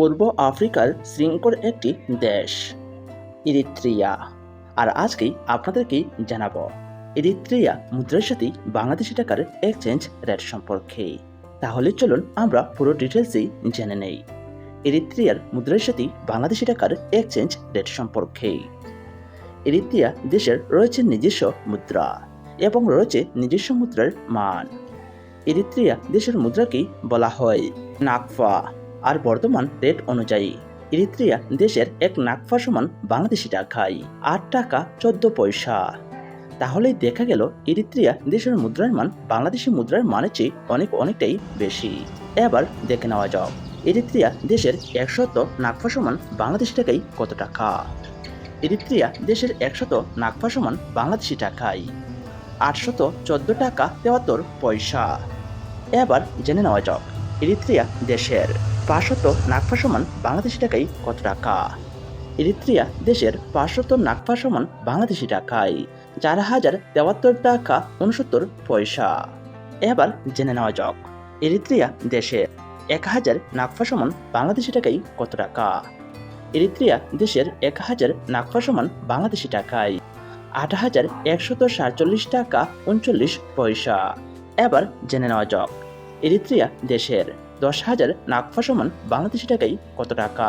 পূর্ব আফ্রিকার শৃঙ্খল একটি দেশ, ইরিত্রিয়া। আর আজকেই আপনাদেরকে জানাব, ইরিত্রিয়া মুদ্রার সাথে বাংলাদেশি টাকার এক্সচেঞ্জ রেট সম্পর্কে। তাহলে চলুন আমরা পুরো ডিটেলসই জেনে নেই। ইরিত্রিয়ার মুদ্রার সাথে বাংলাদেশি টাকার এক্সচেঞ্জ রেট সম্পর্কে। ইরিত্রিয়া দেশের রয়েছে নিজস্ব মুদ্রা এবং রয়েছে নিজস্ব মুদ্রার মান। ইরিত্রিয়া দেশের মুদ্রাকেই বলা হয় নাকফা আর বর্তমান রেট অনুযায়ী ইরিত্রিয়া দেশের এক নাকফা সমান বাংলাদেশি টাকায় আট টাকা চোদ্দ পয়সা। তাহলেই দেখা গেল ইরিত্রিয়া দেশের মুদ্রার মান বাংলাদেশি মুদ্রার মানের চেয়ে অনেক অনেকটাই বেশি। এবার দেখে নেওয়া যাক, ইরিত্রিয়া দেশের একশত নাকফা সমান বাংলাদেশি টাকায় কত টাকা? ইরিত্রিয়া দেশের একশত নাকফা সমান বাংলাদেশি টাকায় আটশত চোদ্দ টাকা তেয়াত্তর পয়সা। এবার জেনে নেওয়া যাক ইরিত্রিয়া দেশের পাঁচশত নাকফা সমান বাংলাদেশি টাকায় কত টাকা? ইরিত্রিয়া দেশের পাঁচশত নাকফা সমান বাংলাদেশি টাকায় চার হাজার তেয়াত্তর টাকা উনসত্তর পয়সা। এবার জেনে নেওয়া যাক, ইরিত্রিয়া দেশের এক হাজার নাকফা সমান বাংলাদেশি টাকায় কত টাকা? ইরিত্রিয়া দেশের এক হাজার নাকফা সমান বাংলাদেশি টাকায় আট হাজার একশত সাতচল্লিশ টাকা উনচল্লিশ পয়সা। এবার জেনে নেওয়া যাক এরিত্রিয়া দেশের দশ হাজার নাকফা সমান বাংলাদেশি টাকাই কত টাকা?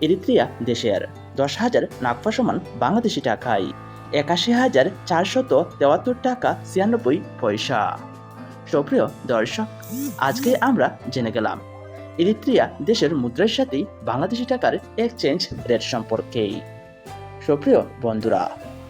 এরিত্রিয়া দেশের দশ হাজার নাকফা সমান বাংলাদেশি টাকায় একাশি হাজার চারশত তেয়াত্তর টাকা ছিয়ানব্বই পয়সা। সুপ্রিয় দর্শক, আজকে আমরা জেনে গেলাম এরিত্রিয়া দেশের মুদ্রার সাথে বাংলাদেশি টাকার এক্সচেঞ্জ রেট সম্পর্কে সুপ্রিয় বন্ধুরা